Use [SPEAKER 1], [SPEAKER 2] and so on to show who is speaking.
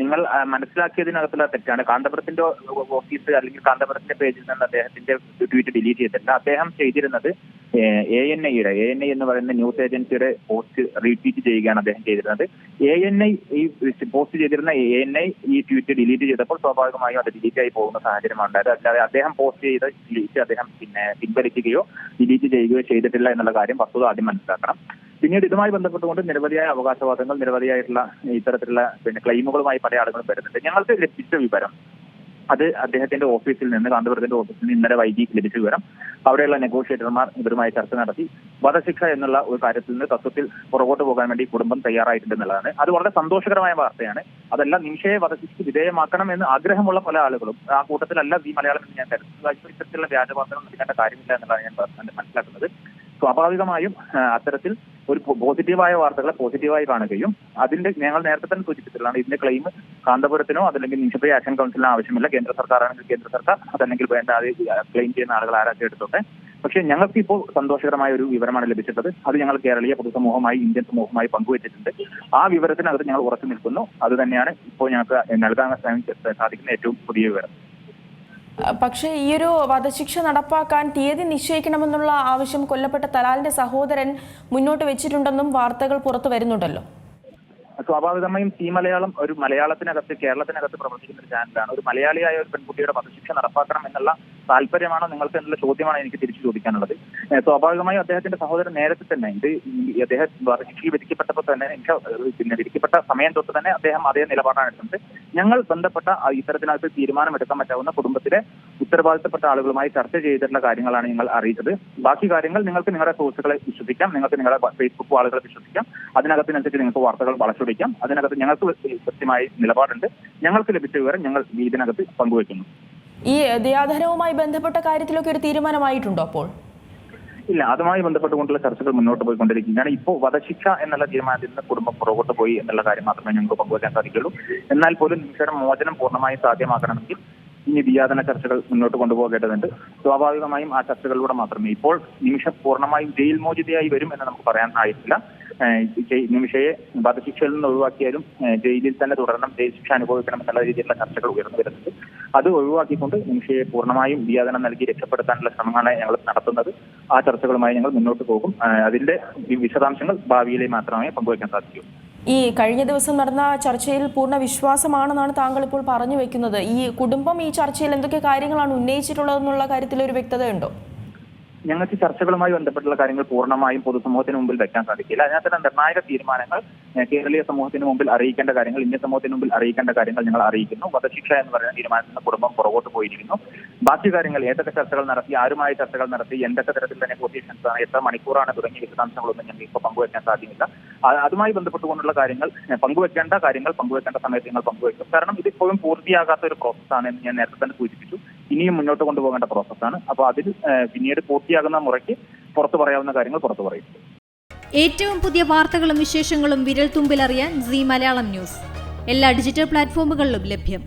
[SPEAKER 1] നിങ്ങൾ മനസ്സിലാക്കിയതിനകത്തുള്ള തെറ്റാണ്. കാന്തപുരത്തിന്റെ ഓഫീസ് അല്ലെങ്കിൽ കാന്തപുരത്തിന്റെ പേജിൽ നിന്ന് അദ്ദേഹത്തിന്റെ ട്വീറ്റ് ഡിലീറ്റ് ചെയ്തിട്ടുണ്ട് അദ്ദേഹം ചെയ്തിരുന്നത് എ എൻ ഐയുടെ എ എൻ ഐ എന്ന് പറയുന്ന ന്യൂസ് ഏജൻസിയുടെ പോസ്റ്റ് റീട്വീറ്റ് ചെയ്യുകയാണ് അദ്ദേഹം ചെയ്തിരുന്നത്. എ എൻ ഐ ഈ പോസ്റ്റ് ചെയ്തിരുന്ന എ എൻ ഐ ഈ ട്വീറ്റ് ഡിലീറ്റ് ചെയ്തപ്പോൾ സ്വാഭാവികമായും അത് ഡിലീറ്റ് ആയി പോകുന്ന സാഹചര്യമാണ് ഉണ്ടായത് അല്ലാതെ അദ്ദേഹം പോസ്റ്റ് ചെയ്ത ഡിലീറ്റ് അദ്ദേഹം പിന്നെ പിൻവലിക്കുകയോ ഡിലീറ്റ് ചെയ്യുകയോ ചെയ്തിട്ടില്ല എന്നുള്ള കാര്യം വസ്തുത ആദ്യം മനസ്സിലാക്കണം. പിന്നീട് ഇതുമായി ബന്ധപ്പെട്ടുകൊണ്ട് നിരവധിയായ അവകാശവാദങ്ങൾ നിരവധിയായിട്ടുള്ള ഇത്തരത്തിലുള്ള പിന്നെ ക്ലെയിമുകളുമായി പല ആളുകളും വരുന്നുണ്ട്. ഞങ്ങൾക്ക് ലഭിച്ച വിവരം അത് അദ്ദേഹത്തിന്റെ ഓഫീസിൽ നിന്ന് കാന്തപുരത്തിന്റെ ഓഫീസിൽ നിന്ന് ഇന്നലെ വൈകി ലഭിച്ച വിവരം അവിടെയുള്ള നെഗോഷിയേറ്റർമാർ ഇവരുമായി ചർച്ച നടത്തി. വധശിക്ഷ എന്നുള്ള ഒരു കാര്യത്തിൽ നിന്ന് തത്വത്തിൽ പുറകോട്ട് പോകാൻ വേണ്ടി കുടുംബം തയ്യാറായിട്ടുണ്ടെന്നുള്ളതാണ് അത് വളരെ സന്തോഷകരമായ വാർത്തയാണ്. അതല്ല നിമിഷയെ വധശിക്ഷയ്ക്ക് വിധേയമാക്കണം എന്ന് ആഗ്രഹമുള്ള പല ആളുകളും ആ കൂട്ടത്തിലല്ല ഈ മലയാളം എന്ന് ഞാൻ കരുതുന്നത്. ഇത്തരത്തിലുള്ള വ്യാജവാർത്തകൾ നൽകേണ്ട കാര്യമില്ല എന്നുള്ളതാണ് ഞാൻ മനസ്സിലാക്കുന്നത്. സ്വാഭാവികമായും അത്തരത്തിൽ ഒരു പോസിറ്റീവായ വാർത്തകളെ പോസിറ്റീവായി കാണുകയും അതിന്റെ ഞങ്ങൾ നേരത്തെ തന്നെ സൂചിപ്പിച്ചിട്ടുള്ളതാണ് ഇതിന്റെ ക്ലെയിം കാന്തപുരത്തിനോ അതല്ലെങ്കിൽ മുനിസിപ്പൽ ആക്ഷൻ കൗൺസിലിനോ ആവശ്യമില്ല. കേന്ദ്ര സർക്കാരാണെങ്കിൽ കേന്ദ്ര സർക്കാർ അതല്ലെങ്കിൽ വേണ്ട അത് ക്ലെയിം ചെയ്യുന്ന ആളുകൾ ആരാക്കി എടുത്തോട്ടെ. പക്ഷേ ഞങ്ങൾക്ക് ഇപ്പോൾ സന്തോഷകരമായ ഒരു വിവരമാണ് ലഭിച്ചിട്ടുള്ളത്. അത് ഞങ്ങൾ കേരളീയ പൊതുസമൂഹമായി ഇന്ത്യൻ സമൂഹമായി പങ്കുവച്ചിട്ടുണ്ട്. ആ വിവരത്തിനകത്ത് ഞങ്ങൾ ഉറച്ചു നിൽക്കുന്നു. അത് തന്നെയാണ് ഇപ്പോൾ ഞങ്ങൾക്ക് നൽകാൻ സാധിക്കുന്ന ഏറ്റവും പുതിയ വിവരം.
[SPEAKER 2] പക്ഷേ ഈയൊരു വധശിക്ഷ നടപ്പാക്കാൻ തീയതി നിശ്ചയിക്കണമെന്നുള്ള ആവശ്യം കൊല്ലപ്പെട്ട തലാലിന്റെ സഹോദരൻ മുന്നോട്ട് വെച്ചിട്ടുണ്ടെന്നും വാർത്തകൾ പുറത്തു വരുന്നുണ്ടല്ലോ.
[SPEAKER 1] സ്വാഭാവികമായും സി മലയാളം ഒരു മലയാളത്തിനകത്ത് കേരളത്തിനകത്ത് പ്രവർത്തിക്കുന്ന ഒരു ചാനലാണ് ഒരു മലയാളിയായ ഒരു പെൺകുട്ടിയുടെ വധശിക്ഷ നടപ്പാക്കണം എന്നുള്ള താല്പര്യമാണോ നിങ്ങൾക്ക് എന്നുള്ള ചോദ്യമാണ് എനിക്ക് തിരിച്ചു ചോദിക്കാനുള്ളത്. സ്വാഭാവികമായും അദ്ദേഹത്തിന്റെ സഹോദരൻ നേരത്തെ തന്നെ ഇത് അദ്ദേഹം ശിക്ഷയിൽ വിധിക്കപ്പെട്ടപ്പോൾ തന്നെ എനിക്ക് പിന്നെ വിധിക്കപ്പെട്ട സമയം തൊട്ട് തന്നെ അദ്ദേഹം അതേ നിലപാടാണ് എടുക്കുന്നത് ഞങ്ങൾ ബന്ധപ്പെട്ട ഇത്തരത്തിനകത്ത് തീരുമാനമെടുക്കാൻ പറ്റാവുന്ന കുടുംബത്തിലെ ഉത്തരവാദിത്തപ്പെട്ട ആളുകളുമായി ചർച്ച ചെയ്തിട്ടുള്ള കാര്യങ്ങളാണ് നിങ്ങൾ അറിയിച്ചത്. ബാക്കി കാര്യങ്ങൾ നിങ്ങൾക്ക് നിങ്ങളുടെ സുഹൃത്തുക്കളെ വിശ്വസിക്കാം. നിങ്ങൾക്ക് നിങ്ങളുടെ ഫേസ്ബുക്ക് ആളുകളെ വിശ്വസിക്കാം. അതിനകത്തിനനുസരിച്ച് നിങ്ങൾക്ക് വാർത്തകൾ വളച്ചൊടിക്കാം. അതിനകത്ത് ഞങ്ങൾക്ക് കൃത്യമായി നിലപാടുണ്ട്. ഞങ്ങൾക്ക് ലഭിച്ച വിവരം ഞങ്ങൾ ഇതിനകത്ത് പങ്കുവെക്കുന്നു
[SPEAKER 2] ഈ ദയാധനവുമായി ബന്ധപ്പെട്ട കാര്യത്തിലൊക്കെ ഒരു തീരുമാനമായിട്ടുണ്ടോ അപ്പോൾ?
[SPEAKER 1] ഇല്ല അതുമായി ബന്ധപ്പെട്ടുകൊണ്ടുള്ള ചർച്ചകൾ മുന്നോട്ട് പോയിക്കൊണ്ടിരിക്കുകയാണ്. ഇപ്പോൾ വധശിക്ഷ എന്നുള്ള തീരുമാനത്തിൽ നിന്ന് കുടുംബം പുറകോട്ട് പോയി എന്നുള്ള കാര്യം മാത്രമേ ഞങ്ങൾക്ക് പങ്കുവയ്ക്കാൻ സാധിക്കുള്ളൂ. എന്നാൽ പോലും നിമിഷയുടെ മോചനം പൂർണമായി സാധ്യമാക്കണമെങ്കിൽ ഇനി വിയാദന ചർച്ചകൾ മുന്നോട്ട് കൊണ്ടുപോകേണ്ടതുണ്ട്. സ്വാഭാവികമായും ആ ചർച്ചകളിലൂടെ മാത്രമേ ഇപ്പോൾ നിമിഷം പൂർണമായും ജയിൽ മോചിതയായി വരും എന്ന് നമുക്ക് പറയാൻ ആയിട്ടില്ല നിമിഷയെ വധശിക്ഷയിൽ നിന്ന് ഒഴിവാക്കിയാലും ജയിലിൽ തന്നെ തുടരണം ജയിൽ ശിക്ഷ അനുഭവിക്കണം എന്നുള്ള രീതിയിലുള്ള ചർച്ചകൾ ഉയർന്നു വരുന്നത് അത് ഒഴിവാക്കിക്കൊണ്ട് നിമിഷയെ പൂർണമായും വിയാതനം നൽകി രക്ഷപ്പെടുത്താനുള്ള ശ്രമങ്ങളാണ് ഞങ്ങൾ നടത്തുന്നത്. ആ ചർച്ചകളുമായി ഞങ്ങൾ മുന്നോട്ട് പോകും. അതിന്റെ വിശദാംശങ്ങൾ ഭാവിയിലെ മാത്രമേ പങ്കുവയ്ക്കാൻ സാധിക്കൂ.
[SPEAKER 2] ഈ കഴിഞ്ഞ ദിവസം നടന്ന ചർച്ചയിൽ പൂർണ വിശ്വാസമാണെന്നാണ് താങ്കൾ ഇപ്പോൾ പറഞ്ഞു വെക്കുന്നത്. ഈ കുടുംബം ഈ ചർച്ചയിൽ എന്തൊക്കെ കാര്യങ്ങളാണ് ഉന്നയിച്ചിട്ടുള്ളതെന്നുള്ള കാര്യത്തിൽ ഒരു വ്യക്തതയുണ്ടോ?
[SPEAKER 1] ഞങ്ങൾക്ക് ചർച്ചകളുമായി ബന്ധപ്പെട്ടുള്ള കാര്യങ്ങൾ പൂർണമായും പൊതുസമൂഹത്തിന് മുമ്പിൽ വെക്കാൻ സാധിക്കില്ല. അതിനകത്ത് നിർണായക തീരുമാനങ്ങൾ കേരളീയ സമൂഹത്തിന് മുമ്പിൽ അറിയിക്കേണ്ട കാര്യങ്ങൾ ഇന്ത്യൻ സമൂഹത്തിന് മുമ്പിൽ അറിയിക്കേണ്ട കാര്യങ്ങൾ ഞങ്ങൾ അറിയിക്കുന്നു. വധശിക്ഷ എന്ന് പറയുന്ന തീരുമാനത്തിൽ നിന്ന് കുടുംബം പുറകോട്ട് പോയിരിക്കുന്നു. ബാക്കി കാര്യങ്ങൾ ഏതൊക്കെ ചർച്ചകൾ നടത്തി ആരുമായി ചർച്ചകൾ നടത്തി എന്തൊക്കെ തരത്തിൽ തന്നെ ആണ് എത്ര മണിക്കൂറാണ് തുടങ്ങിയ വിശദാംശങ്ങളൊന്നും ഞങ്ങൾക്ക് ഇപ്പോൾ പങ്കുവയ്ക്കാൻ സാധിക്കില്ല അതുമായി ബന്ധപ്പെട്ടുകൊണ്ടുള്ള കാര്യങ്ങൾ പങ്കുവെക്കേണ്ട കാര്യങ്ങൾ പങ്കുവെക്കേണ്ട സമയത്ത് ഞങ്ങൾ പങ്കുവെക്കും. കാരണം ഇതിപ്പോഴും പൂർത്തിയാകാത്ത ഒരു പ്രോസസ്സാണ് എന്ന് ഞാൻ നേരത്തെ തന്നെ സൂചിപ്പിച്ചു. ഇനിയും മുന്നോട്ട് കൊണ്ടുപോകേണ്ട പ്രോസസ്സാണ്. അപ്പോൾ അതിൽ പിന്നീട് പൂർത്തിയാകുന്ന മുറയ്ക്ക് പുറത്തു പറയാവുന്ന കാര്യങ്ങൾ പുറത്തു പറയും.
[SPEAKER 3] ഏറ്റവും പുതിയ വാർത്തകളും വിശേഷങ്ങളും വിരൽ തുമ്പിലറിയാൻ സി മലയാളം ന്യൂസ്. എല്ലാ ഡിജിറ്റൽ പ്ലാറ്റ്ഫോമുകളിലും ലഭ്യം.